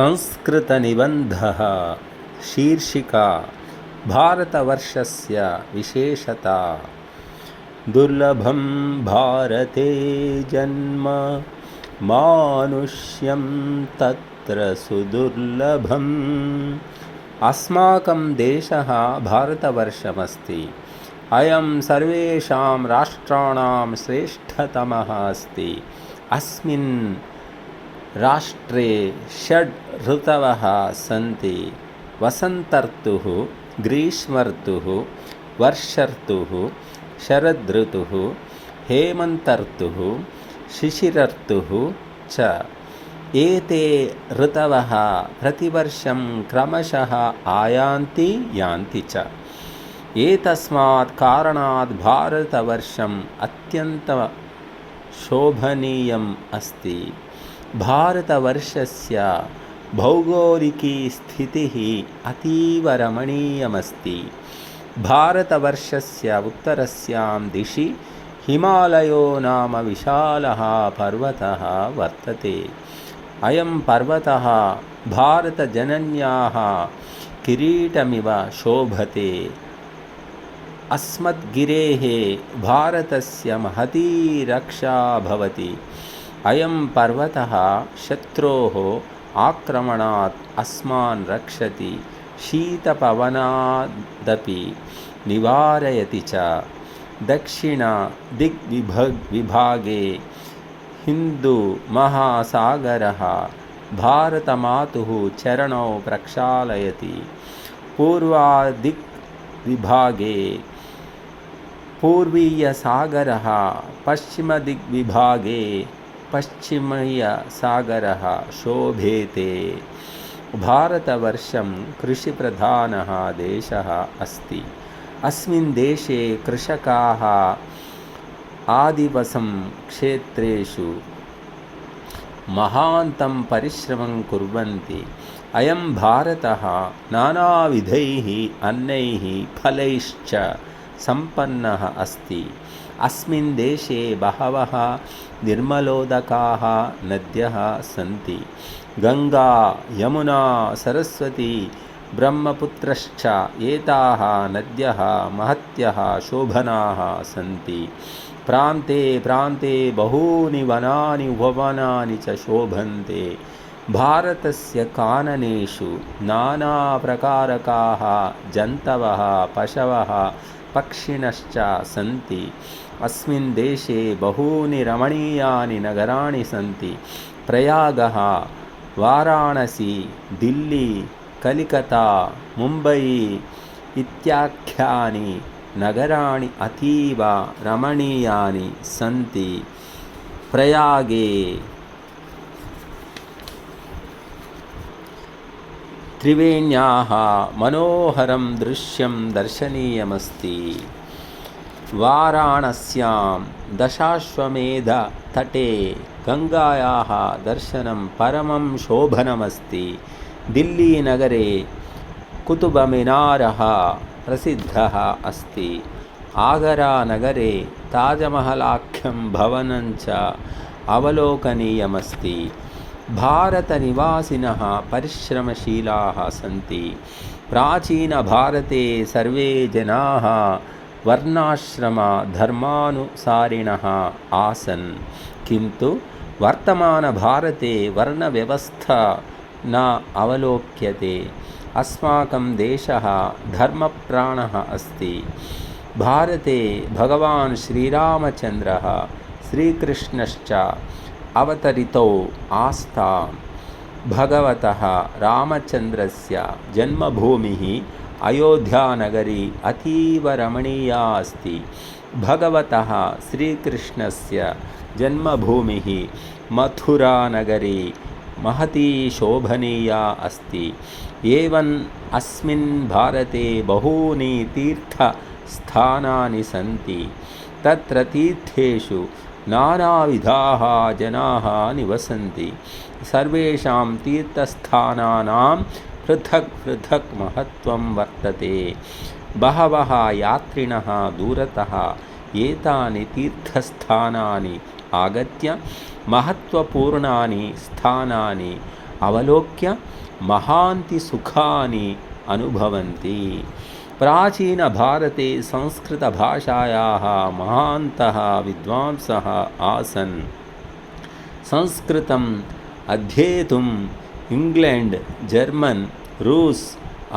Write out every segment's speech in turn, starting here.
संस्कृतनिबन्धः। शीर्षिका भारतवर्षस्य विशेषता। दुर्लभं भारते जन्म मानुष्यं तत्र सुदुर्लभम्। अस्माकं देशः भारतवर्षमस्ति। अयं सर्वेषां राष्ट्राणां श्रेष्ठतमः अस्ति। अस्मिन् राष्ट्रे षड् ऋतवः सन्ति। वसन्तर्तुः ग्रीष्मर्तुः वर्षर्तुः शरदृतुः हेमन्तर्तुः शिशिरर्तुः च। एते ऋतवः प्रतिवर्षं क्रमशः आयान्ति यान्ति च। एतस्मात् कारणात् भारतवर्षम् अत्यन्तं शोभनीयम् अस्ति भारतवर्षस्य भौगोलिकी स्थितिः अतीव रमणीयमस्ति भारतवर्षस्य उत्तरस्यां दिशि हिमालयो नाम विशालः पर्वतः वर्तते। अयं पर्वतः भारतजनन्याः किरीटमिव शोभते। अस्मद्गिरेः भारतस्य महती रक्षा भवति अयं पर्वतः शत्रोः आक्रमणात् अस्मान् रक्षति शीतपवनादपि निवारयति च। दक्षिणदिग्विभागे हिन्दुमहासागरः भारतमातुः चरणौ प्रक्षालयति। पूर्वादिग्विभागे पूर्वीयसागरः पश्चिमदिग्विभागे पश्चिमयसागरः शोभेते। भारतवर्षं कृषिप्रधानः देशः अस्ति। देशे कृषकाः आदिवसं क्षेत्रेषु महान्तं परिश्रमं कुर्वन्ति। अयं भारतः नानाविधैः अन्नैः फलैश्च सम्पन्नः अस्ति। अस्मिन् देशे बहवः निर्मलोदकाः नद्यः सन्ति। गङ्गा यमुना सरस्वती ब्रह्मपुत्रश्च एताः नद्यः महत्यः शोभनाः सन्ति। प्रान्ते प्रान्ते बहूनि वनानि उपवनानि च शोभन्ते। भारतस्य काननेषु नानाप्रकारकाः जन्तवः पशवः पक्षिणश्च सन्ति अस्मिन् देशे बहूनि रमणीयानि नगराणि सन्ति प्रयागः वाराणसी दिल्ली कलिकता मुम्बै इत्याख्यानि नगराणि अतीव रमणीयानि सन्ति प्रयागे त्रिवेण्याः मनोहरं दृश्यं दर्शनीयमस्ति। वाराणस्यां दशाश्वमेधतटे गङ्गायाः दर्शनं परमं शोभनमस्ति। दिल्लीनगरे कुतुबमिनारः प्रसिद्धः अस्ति। आगरानगरे ताजमहलाख्यं भवनञ्च अवलोकनीयमस्ति भारतनिवासिनः परिश्रमशीलाः सन्ति। प्राचीनभारते सर्वे जनाः वर्णाश्रमधर्मानुसारिणः आसन्। किन्तु वर्तमानभारते वर्णव्यवस्था न अवलोक्यते। अस्माकं देशः धर्मप्राणः अस्ति। भारते भगवान् श्रीरामचन्द्रः श्रीकृष्णश्च अवतरितौ आस्तां भगवतः रामचन्द्रस्य जन्मभूमिः अयोध्यानगरी अतीव रमणीया अस्ति। भगवतः श्रीकृष्णस्य जन्मभूमिः मथुरानगरी महती शोभनीया अस्ति। एवम् अस्मिन् भारते बहूनि तीर्थस्थानानि सन्ति। तत्र तीर्थेषु नानाविधाः जनाः निवसन्ति। सर्वेषां तीर्थस्थानानां पृथक् पृथक् महत्त्वं वर्तते। बहवः यात्रिणः दूरतः एतानि तीर्थस्थानानि आगत्य महत्त्वपूर्णानि स्थानानि अवलोक्य महान्ति सुखानि अनुभवन्ति प्राचीनभारते संस्कृतभाषायाः महान्तः विद्वांसः आसन्। संस्कृतम् अध्येतुम् इङ्ग्लेण्ड् जर्मन् रूस्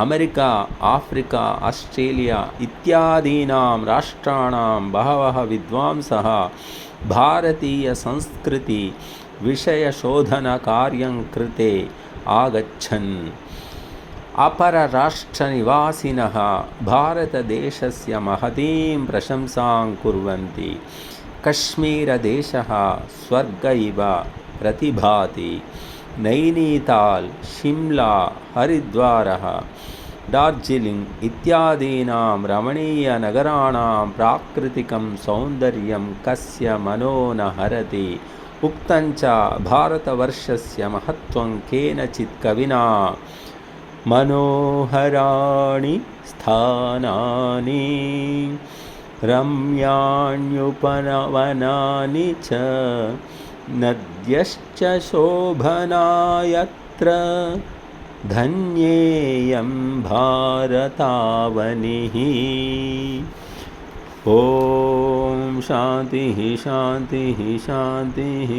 अमेरिका आफ्रिका आस्ट्रेलिया इत्यादीनां राष्ट्राणां बहवः विद्वांसः भारतीयसंस्कृतिविषयशोधनकार्यं कृते आगच्छन् अपरराष्ट्रनिवासिनः भारतदेशस्य महतीं प्रशंसां कुर्वन्ति। कश्मीरदेशः स्वर्ग इव प्रतिभाति। नैनीताल् शिम्ला हरिद्वारः डार्जिलिङ्ग् इत्यादीनां रमणीयनगराणां प्राकृतिकं सौन्दर्यं कस्य मनो न हरति। उक्तञ्च भारतवर्षस्य महत्त्वं केनचित् कविना मनोहराणि स्थानानि रम्याण्युपनवनानि च नद्यश्च शोभना यत्र धन्येयं भारतावनिः। ॐ शान्तिः शान्तिः शान्तिः